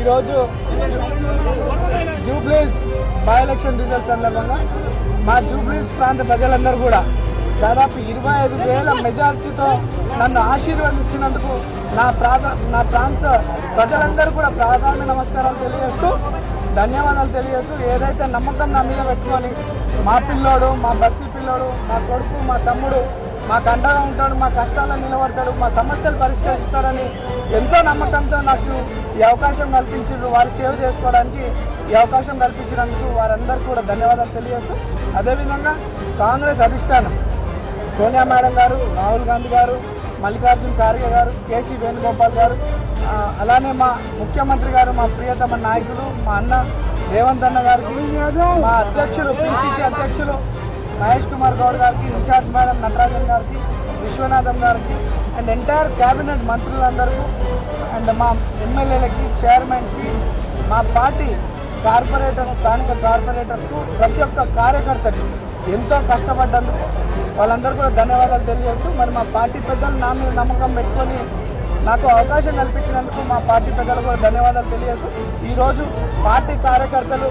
ఈరోజు జూబ్లీస్ by election results సందర్భంగా మా జూబ్లీస్ ప్రాంత ప్రజలందరూ కూడా దాదాపు ఇరవై ఐదు వేల మెజార్టీతో నన్ను ఆశీర్వదించినందుకు నా ప్రాంత నా ప్రాంత ప్రజలందరూ కూడా ప్రాధాన్య నమస్కారాలు తెలియజేస్తూ ధన్యవాదాలు తెలియజేస్తూ ఏదైతే నమ్మకం నా మీద పెట్టుకొని మా పిల్లోడు మా బస్తీ పిల్లోడు మా కొడుకు మా తమ్ముడు మాకు అండగా ఉంటాడు మా కష్టాల్లో నిలబడతాడు మా సమస్యలు పరిష్కరిస్తాడని ఎంతో నమ్మకంతో నాకు ఈ అవకాశం కల్పించారు వారు సేవ చేసుకోవడానికి ఈ అవకాశం కల్పించినందుకు వారందరికీ కూడా ధన్యవాదాలు తెలియజేస్తూ అదేవిధంగా కాంగ్రెస్ అధిష్టానం సోనియా మేడం గారు రాహుల్ గాంధీ గారు మల్లికార్జున్ ఖార్గే గారు కేసీ వేణుగోపాల్ గారు అలానే మా ముఖ్యమంత్రి గారు మా ప్రియతమ నాయకుడు మా అన్న రేవంత్ అన్న గారికి మా అధ్యక్షులు పిసిసి అధ్యక్షులు మహేష్ కుమార్ గౌడ్ గారికి ఇన్ఛార్జ్ మేడం నటరాజన్ గారికి విశ్వనాథం గారికి అండ్ ఎంటైర్ క్యాబినెట్ మంత్రులందరికీ అండ్ మా ఎమ్మెల్యేలకి చైర్మన్స్కి మా పార్టీ కార్పొరేటర్ స్థానిక కార్పొరేటర్స్కు ప్రతి ఒక్క కార్యకర్తకి ఎంతో కష్టపడ్డందుకు వాళ్ళందరూ కూడా ధన్యవాదాలు తెలియజేస్తూ మరి మా పార్టీ పెద్దలు నా మీద నమ్మకం పెట్టుకొని నాకు అవకాశం కల్పించినందుకు మా పార్టీ పెద్దలు కూడా ధన్యవాదాలు తెలియజేస్తూ ఈరోజు పార్టీ కార్యకర్తలు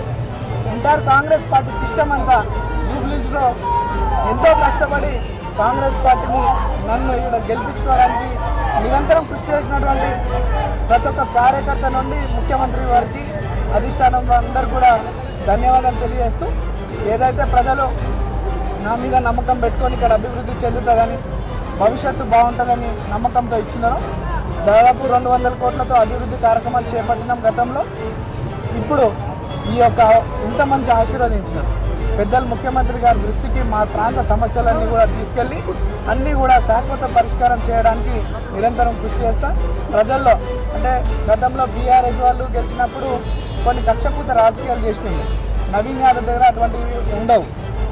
ఎంటైర్ కాంగ్రెస్ పార్టీ సిస్టమ్ అంతా జూబ్లీస్లో ఎంతో కష్టపడి కాంగ్రెస్ పార్టీని నన్ను ఇక్కడ గెలిపించుకోవడానికి నిరంతరం కృషి చేసినటువంటి ప్రతి ఒక్క కార్యకర్త నుండి ముఖ్యమంత్రి వారికి అధిష్టానం అందరూ కూడా ధన్యవాదాలు తెలియజేస్తూ ఏదైతే ప్రజలు నా మీద నమ్మకం పెట్టుకొని ఇక్కడ అభివృద్ధి చెందుతుందని భవిష్యత్తు బాగుంటుందని నమ్మకంతో ఇచ్చినారు దాదాపు రెండు వందల కోట్లతో అభివృద్ధి కార్యక్రమాలు చేపట్టినాం గతంలో. ఇప్పుడు ఈ యొక్క ఇంత మంచి ఆశీర్వదించినారు. పెద్దలు ముఖ్యమంత్రి గారి దృష్టికి మా ప్రాంత సమస్యలన్నీ కూడా తీసుకెళ్ళి అన్నీ కూడా శాశ్వత పరిష్కారం చేయడానికి నిరంతరం కృషి చేస్తా. ప్రజల్లో అంటే గతంలో బీఆర్ఎస్ వాళ్ళు గెలిచినప్పుడు కొన్ని కక్షపూత రాజకీయాలు చేసింది. నవీన్ యాదవ్ దగ్గర అటువంటివి ఉండవు.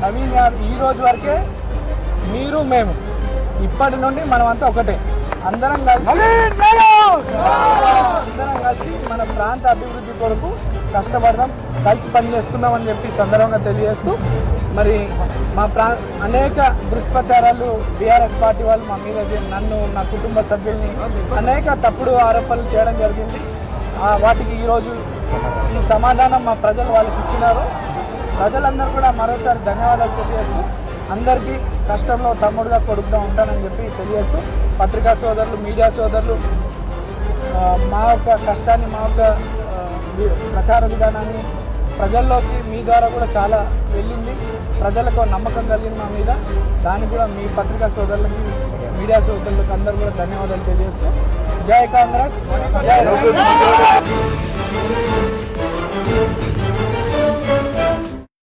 నవీన్ యాదవ్ ఈ రోజు వరకే మీరు మేము. ఇప్పటి నుండి మనమంతా ఒకటే. అందరం కలిసి అందరం కలిసి మన ప్రాంత అభివృద్ధి కొరకు కష్టపడదాం కలిసి పనిచేసుకుందాం అని చెప్పి సందర్భంగా తెలియజేస్తూ మరి మా ప్రా అనేక దుష్ప్రచారాలు బీఆర్ఎస్ పార్టీ వాళ్ళు మా మీద నన్ను నా కుటుంబ సభ్యుల్ని అనేక తప్పుడు ఆరోపణలు చేయడం జరిగింది. వాటికి ఈరోజు ఈ సమాధానం మా ప్రజలు వాళ్ళకి ఇచ్చినారు. ప్రజలందరూ కూడా మరోసారి ధన్యవాదాలు తెలియజేస్తూ అందరికీ కష్టంలో తమ్ముడుగా కొడుకుగా ఉంటానని చెప్పి తెలియజేస్తూ పత్రికా సోదరులు మీడియా సోదరులు మా యొక్క కష్టాన్ని మా యొక్క ప్రచార విధానాన్ని ప్రజల్లోకి మీ ద్వారా కూడా చాలా వెళ్ళింది. ప్రజలకు నమ్మకం కలిగింది మా మీద. దానికి కూడా మీ పత్రికా సోదరులకి మీడియా సోదరులకు అందరూ కూడా ధన్యవాదాలు తెలియజేస్తూ. జై కాంగ్రెస్. జై